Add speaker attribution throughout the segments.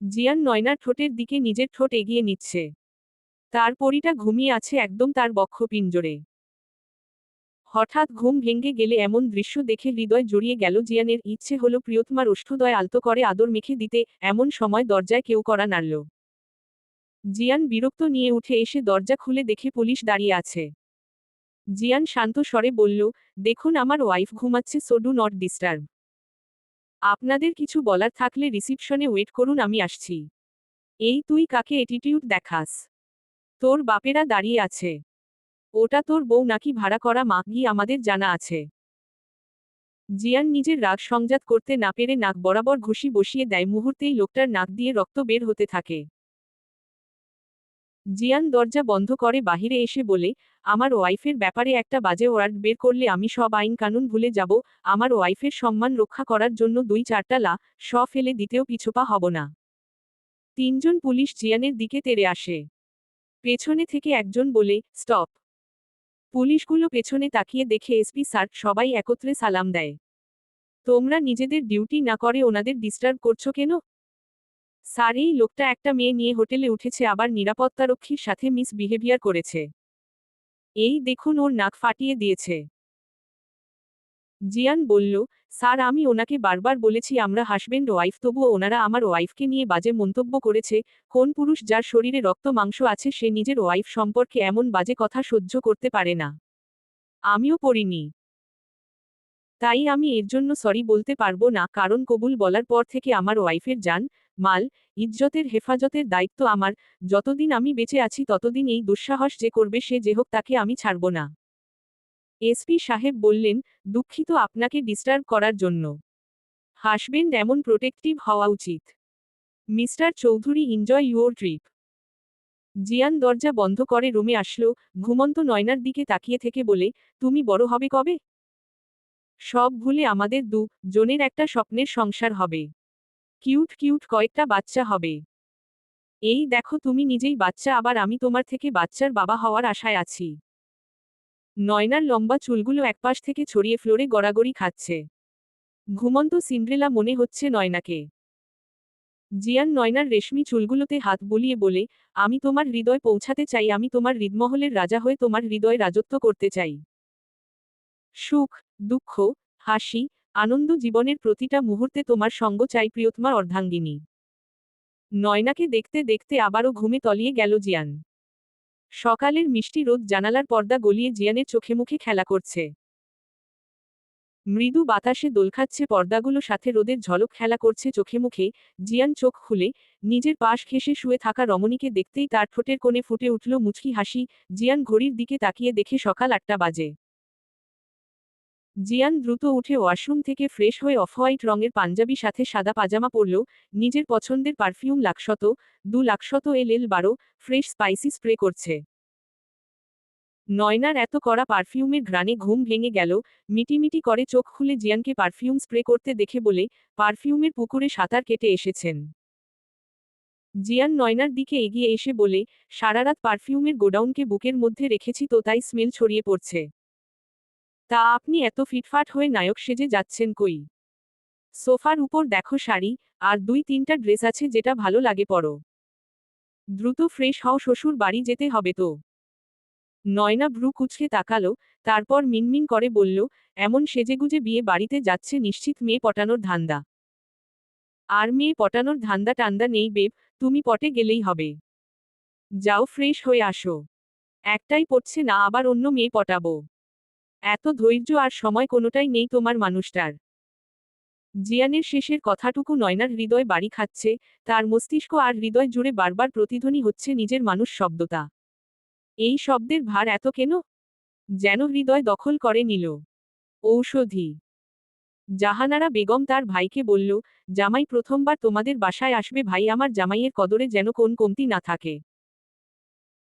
Speaker 1: জিয়ান নয়নার ঠোঁটের দিকে নিজের ঠোঁট এগিয়ে নিচ্ছে। তার পরিটা ঘুমিয়ে আছে একদম তার বক্ষ পিঞ্জরে হঠাৎ ঘুম ভেঙে গেলে এমন দৃশ্য দেখে হৃদয় জড়িয়ে গেল জিয়ানের ইচ্ছে হলো প্রিয়তমার ওষ্ঠদয় আলতো করে আদর মেখে দিতে, এমন সময় দরজায় কেউ করা নাড়ল। জিয়ান বিরক্ত নিয়ে উঠে এসে দরজা খুলে দেখে পুলিশ দাঁড়িয়ে আছে। জিয়ান শান্ত স্বরে বলল, দেখুন, আমার ওয়াইফ ঘুমাচ্ছে, সো ডু নট ডিস্টার্ব। আপনাদের কিছু বলার থাকলে রিসিপশনে ওয়েট করুন, আমি আসছি। এই তুই কাকে এটিটিউড দেখাস? তোর বাপেরা দাঁড়িয়ে আছে। ওটা তোর বউ নাকি ভাড়া করা মা গিয়ে আমাদের জানা আছে। জিয়ান নিজের রাগ সংজাত করতে না পেরে নাক বরাবর ঘুষি বসিয়ে দেয়, মুহূর্তেই লোকটার নাক দিয়ে রক্ত বের হতে থাকে। জিয়ান দরজা বন্ধ করে বাহিরে এসে বলে, আমার ওয়াইফের ব্যাপারে একটা বাজে ওয়ার্ড বের করলে আমি সব আইন কানুন ভুলে যাব, আমার ওয়াইফের সম্মান রক্ষা করার জন্য দুই চারটা লা স ফেলে দিতেও পিছুপা হব না। তিনজন পুলিশ জিয়ানের দিকে তেড়ে আসে। পেছনে থেকে একজন বলে, স্টপ। পুলিশগুলো পেছনে তাকিয়ে দেখে এসপি স্যার সবাই একত্রে সালাম দেয়। তোমরা নিজেদের ডিউটি না করে ওনাদের ডিস্টার্ব করছ কেন? স্যার, এই লোকটা একটা মেয়ে নিয়ে হোটেলে উঠেছে, আবার নিরাপত্তারক্ষীর সাথে মিস বিহেভিয়ার করেছে। এই দেখুন, ওর নাক ফাটিয়ে দিয়েছে। জিয়ান বলল, স্যার, আমি ওনাকে বারবার বলেছি, আমরা হাসবেন্ড ওয়াইফ, তবুও ওনারা আমার ওয়াইফকে নিয়ে বাজে মন্তব্য করেছে। কোন পুরুষ যার শরীরে রক্ত, মাংস আছে, সে নিজের ওয়াইফ সম্পর্কে এমন বাজে কথা সহ্য করতে পারে না। আমিও পড়িনি। তাই আমি এর জন্য সরি বলতে পারব না, কারণ কবুল বলার পর থেকে আমার ওয়াইফের যান মাল, ইজ্জতের হেফাজতের দায়িত্ব আমার, যতদিন আমি বেঁচে আছি ততদিন এই দুঃসাহস যে করবে সে যে হোক তাকে আমি ছাড়ব না। এসপি সাহেব বললেন, দুঃখিত আপনাকে ডিস্টার্ব করার জন্য। হাসবেন্ড এমন প্রোটেক্টিভ হওয়া উচিত। Mister Chowdhury enjoy your trip Jian দরজা বন্ধ করে রুমে আসলো, ঘুমন্ত নয়নার দিকে তাকিয়ে থেকে বলে, তুমি বড় হবে কবে? সব ভুলে আমাদের দু জনের একটা স্বপ্নের সংসার হবে। কিউট কিউট কয়েকটা বাচ্চা হবে। এই দেখো তুমি নিজেই বাচ্চা, আবার আমি তোমার থেকে বাচ্চার বাবা হওয়ার আশায় আছি। নয়নার লম্বা চুলগুলো একপাশ থেকে ছড়িয়ে ফ্লোরে গড়াগড়ি খাচ্ছে। ঘুমন্ত সিন্ড্রেলা মনে হচ্ছে নয়নাকে। জিয়ান নয়নার রেশমি চুলগুলোতে হাত বুলিয়ে বলে, আমি তোমার হৃদয় পৌঁছাতে চাই, আমি তোমার হৃদমহলের রাজা হয়ে তোমার হৃদয় রাজত্ব করতে চাই। সুখ, দুঃখ, হাসি আনন্দ জীবনের প্রতিটা মুহূর্তে তোমার সঙ্গ চাই প্রিয়তমা অর্ধাঙ্গিনী। নয়নাকে দেখতে দেখতে আবারও ঘুমে তলিয়ে গেল জিয়ান। সকালের মিষ্টি রোদ জানালার পর্দা গলিয়ে জিয়ানের চোখে মুখে খেলা করছে। মৃদু বাতাসে দোল খাচ্ছে পর্দাগুলো, সাথে রোদের ঝলক খেলা করছে চোখে মুখে। জিয়ান চোখ খুলে নিজের পাশ ঘেসে শুয়ে থাকা রমণীকে দেখতেই তার ঠোঁটের কোণে ফুটে উঠল মুচকি হাসি। জিয়ান ঘড়ির দিকে তাকিয়ে দেখে সকাল আটটা বাজে। জিয়ান দ্রুত উঠে ওয়াশরুম থেকে ফ্রেশ হয়ে অফ হোয়াইট রঙের পাঞ্জাবি সাথে সাদা পাজামা পরল, নিজের পছন্দের পারফিউম লাখশত দু লাখশত এল এল বারো, ফ্রেশ স্পাইসি স্প্রে করছে। নয়নার এত করা পারফিউমের ঘ্রাণে ঘুম ভেঙে গেল, মিটিমিটি করে চোখ খুলে জিয়ানকে পারফিউম স্প্রে করতে দেখে বলে, পারফিউমের পুকুরে সাঁতার কেটে এসেছেন। জিয়ান নয়নার দিকে এগিয়ে এসে বলে সারারাত পারফিউমের গোডাউনকে বুকের মধ্যে রেখেছি তো তাই স্মেল ছড়িয়ে পড়ছে। তা আপনি এত ফিটফাট হয়ে নায়ক সেজে যাচ্ছেন কই? সোফার উপর দেখো শাড়ি, আর দুই তিনটা ড্রেস আছে যেটা ভালো লাগে পরো। দ্রুত ফ্রেশ হও শ্বশুর বাড়ি যেতে হবে তো। নয়না ভ্রু কুচকে তাকালো, তারপর মিনমিন করে বলল, এমন সেজেগুজে বিয়ে বাড়িতে যাচ্ছে নিশ্চিত মেয়ে পটানোর ধান্দা। আর মেয়ে পটানোর ধান্দা টান্দা নেই বেব, তুমি পটে গেলেই হবে। যাও ফ্রেশ হয়ে আসো। একটাই পড়ছে না, আবার অন্য মেয়ে পটাবো। এত ধৈর্য আর সময় কোনোটাই নেই তোমার মানুষটার। জিয়ানের শেষের কথাটুকু নয়নার হৃদয় বাড়ি খাচ্ছে, তার মস্তিষ্ক আর হৃদয় জুড়ে বারবার প্রতিধ্বনি হচ্ছে নিজের মানুষ শব্দতা এই শব্দের ভার এত কেন? যেন হৃদয় দখল করে নিল। ঔষধি। জাহানারা বেগম তার ভাইকে বলল, জামাই প্রথমবার তোমাদের বাসায় আসবে ভাই, আমার জামাইয়ের কদরে যেন কোন কমতি না থাকে।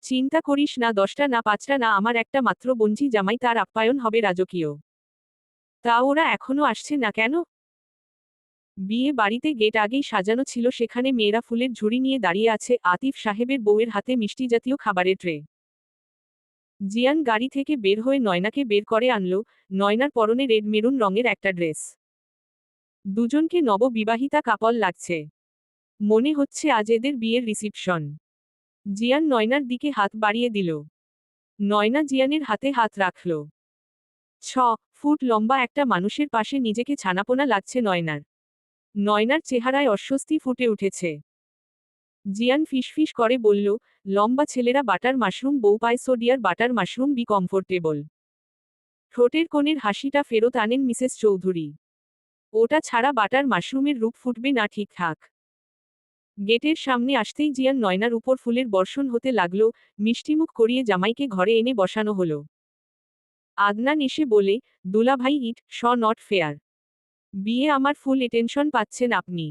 Speaker 1: চিন্তা করিস না, দশটা না পাঁচটা না আমার একটা মাত্র বঞ্জি জামাই তার আপ্যায়ন হবে রাজকীয়। তা ওরা এখনও আসছে না কেন? বিয়ে বাড়িতে গেট আগেই সাজানো ছিল, সেখানে মেয়েরা ফুলের ঝুড়ি নিয়ে দাঁড়িয়ে আছে, আতিফ সাহেবের বউয়ের হাতে মিষ্টি জাতীয় খাবারের ট্রে। জিয়ান গাড়ি থেকে বের হয়ে নয়নাকে বের করে আনলো, নয়নার পরনে রেড মেরুন রঙের একটা ড্রেস। দুজনকে নববিবাহিতা কাপল লাগছে। মনে হচ্ছে আজ এদের বিয়ের রিসিপশন। জিয়ান নয়নার দিকে হাত বাড়িয়ে দিল। নয়না জিয়ানের হাতে হাত রাখল। ছ, ফুট লম্বা একটা মানুষের পাশে নিজেকে ছানাপোনা লাগছে নয়নার। নয়নার চেহারায় অস্বস্তি ফুটে উঠেছে। জিয়ান ফিসফিস করে বলল, লম্বা ছেলেরা বাটার মাশরুম, বউ পায় সোডিয়ার বাটার মাশরুম, বি কমফোর্টেবল। ঠোঁটের কোণের হাসিটা ফেরত আনেন মিসেস চৌধুরী। ওটা ছাড়া বাটার মাশরুমের রূপ ফুটবে না ঠিকঠাক। গেটের সামনে আসতেই জিয়ান নয়নার উপর ফুলের বর্ষণ হতে লাগল, মিষ্টিমুখ করিয়ে জামাইকে ঘরে এনে বসানো হলো। আদনান এসে বলে দুলাভাই ইট, শ, নট ফেয়ার। বিয়ে আমার ফুল এটেনশন পাচ্ছেন আপনি।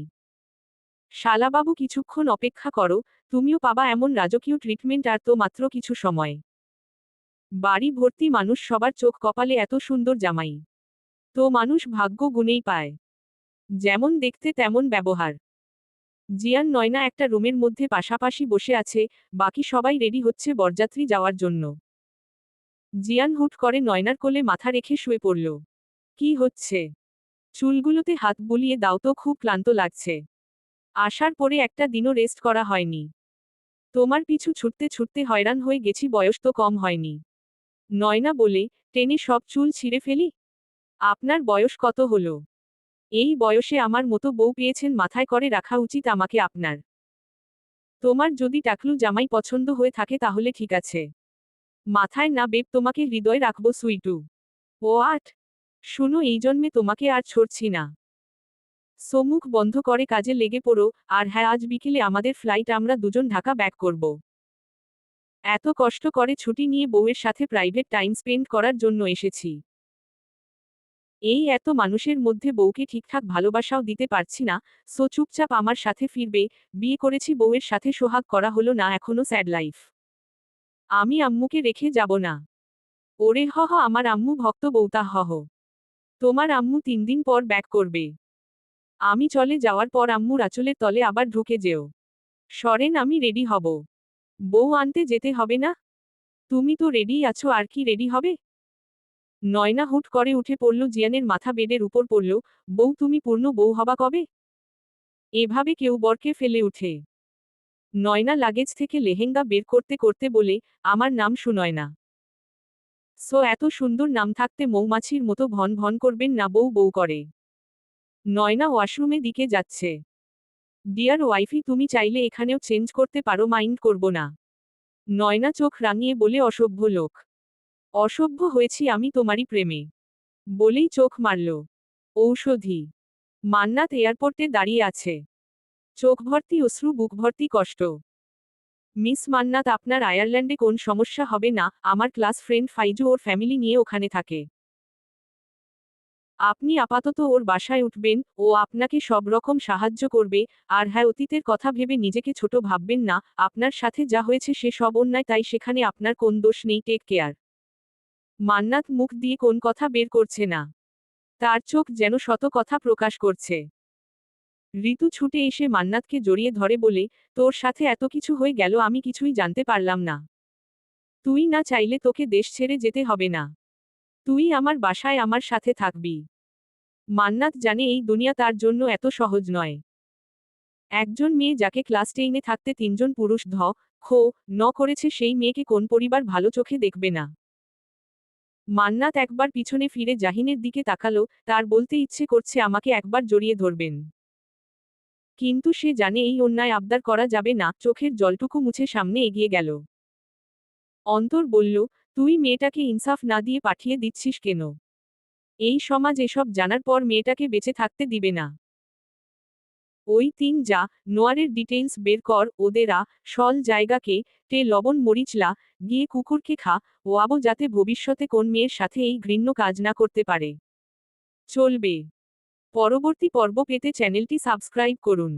Speaker 1: শালাবাবু কিছুক্ষণ অপেক্ষা করো, তুমিও পাবা এমন রাজকীয় ট্রিটমেন্ট আর তো মাত্র কিছু সময়। বাড়ি ভর্তি মানুষ সবার চোখ কপালে এত সুন্দর জামাই। তো মানুষ ভাগ্য গুণেই পায়। যেমন দেখতে তেমন ব্যবহার। জিয়ান নয়না একটা রুমের মধ্যে পাশাপাশি বসে আছে, বাকি সবাই রেডি হচ্ছে বরযাত্রী যাওয়ার জন্য। জিয়ান হুট করে নয়নার কোলে মাথা রেখে শুয়ে পড়ল। কি হচ্ছে? চুলগুলোতে হাত বুলিয়ে দাও তো, খুব ক্লান্ত লাগছে। আসার পরে একটা দিনও রেস্ট করা হয়নি। তোমার পিছু ছুটতে ছুটতে হয়রান হয়ে গেছি, বয়স তো কম হয়নি। নয়না বলে, টেনে সব চুল ছিঁড়ে ফেলি? আপনার বয়স কত হলো? এই বয়সে আমার মতো বউ পেয়েছেন মাথায় করে রাখা উচিত আমাকে আপনার। তোমার যদি টাকলু জামাই পছন্দ হয়ে থাকে তাহলে ঠিক আছে। মাথায় না বেব তোমাকে হৃদয় রাখব সুইটু। ও আট, শুনো এই জন্মে তোমাকে আর ছড়ছি না। সমুখ বন্ধ করে কাজে লেগে পড়ো, আর হ্যাঁ আজ বিকেলে আমাদের ফ্লাইট আমরা দুজন ঢাকা ব্যাক করব। এত কষ্ট করে ছুটি নিয়ে বউয়ের সাথে প্রাইভেট টাইম স্পেন্ড করার জন্য এসেছি। এই এত মানুষের মধ্যে বউকে ঠিকঠাক ভালোবাসাও দিতে পারছি না, সো চুপচাপ আমার সাথে ফিরবে, বিয়ে করেছি বউয়ের সাথে সোহাগ করা হলো না এখনও স্যাড লাইফ। আমি আম্মুকে রেখে যাব না। ওরে হহ আমার আম্মু ভক্ত বৌতা হহ তোমার আম্মু তিন দিন পর ব্যাক করবে। আমি চলে যাওয়ার পর আম্মুর আঁচলের তলে আবার ঢুকে যেও। সরেন, আমি রেডি হব। বউ আনতে যেতে হবে না? তুমি তো রেডি আছো, আর কি রেডি হবে? নয়না হুট করে উঠে পড়ল জিয়ানের মাথা বেডের উপর পড়ল, বউ, তুমি পূর্ণ বউ হবা কবে? এভাবে কেউ বরকে ফেলে উঠে নয়না লাগেজ থেকে লেহেঙ্গা বের করতে করতে বলে, আমার নাম সুনয়না। সো এত সুন্দর নাম থাকতে মৌমাছির মতো ভন ভন করবেন না, বউ বউ করে। নয়না ওয়াশরুমে দিকে যাচ্ছে। ডিয়ার ওয়াইফি, তুমি চাইলে এখানেও চেঞ্জ করতে পারো, মাইন্ড করব না। নয়না চোখ রাঙিয়ে বলে অসভ্য লোক। অসভ্য হয়েছি আমি তোমারই প্রেমে। বলেই চোখ মারল। ঔষধি। মান্নাত এয়ারপোর্টে দাঁড়িয়ে আছে। চোখ ভর্তি অশ্রু বুক ভর্তি কষ্ট। মিস মান্নাত, আপনার আয়ারল্যান্ডে কোন সমস্যা হবে না? আমার ক্লাস ফ্রেন্ড ফাইজু ওর ফ্যামিলি নিয়ে ওখানে থাকে। আপনি আপাতত ওর বাসায় উঠবেন, ও আপনাকে সব রকম সাহায্য করবে, আর হ্যাঁ অতীতের কথা ভেবে নিজেকে ছোট ভাববেন না, আপনার সাথে যা হয়েছে সে সব অন্যায়, তাই সেখানে আপনার কোন দোষ নেই, টেক কেয়ার। মান্নাত মুখ দিয়ে কোন কথা বের করছে না। তার চোখ যেন শত কথা প্রকাশ করছে। ঋতু ছুটে এসে মান্নাতকে জড়িয়ে ধরে বলে, তোর সাথে এত কিছু হয়ে গেল, আমি কিছুই জানতে পারলাম না। তুই না চাইলে তোকে দেশ ছেড়ে যেতে হবে না। তুই আমার বাসায় আমার সাথে থাকবি। মান্নাত জানে এই দুনিয়া তার জন্য এত সহজ নয়। একজন মেয়ে যাকে ক্লাস টেইনে থাকতে তিনজন পুরুষ ধ, খো, ন করেছে সেই মেয়েকে কোন পরিবার ভালো চোখে দেখবে না। মান্নাত একবার পিছনে ফিরে জাহিনের দিকে তাকালো, তার বলতে ইচ্ছে করছে আমাকে একবার জড়িয়ে ধরবেন। কিন্তু সে জানে এই অন্যায় আবদার করা যাবে না, চোখের জলটুকু মুছে সামনে এগিয়ে গেল। অন্তর বলল, তুই মেয়েটাকে ইনসাফ না দিয়ে পাঠিয়ে দিচ্ছিস কেন? এই সমাজ এসব জানার পর মেয়েটাকে বেঁচে থাকতে দিবে না। ওই তিন যা নোয়ারের ডিটেইলস বের কর, ওদেরা সল জায়গাকে টে লবণ মরিচলা গিয়ে কুকুরকে খা, ও আবো যাতে ভবিষ্যতে কোন মেয়ের সাথে এই ঘৃণ্য কাজ না করতে পারে। চলবে। পরবর্তী পর্ব পেতে চ্যানেলটি সাবস্ক্রাইব করুন।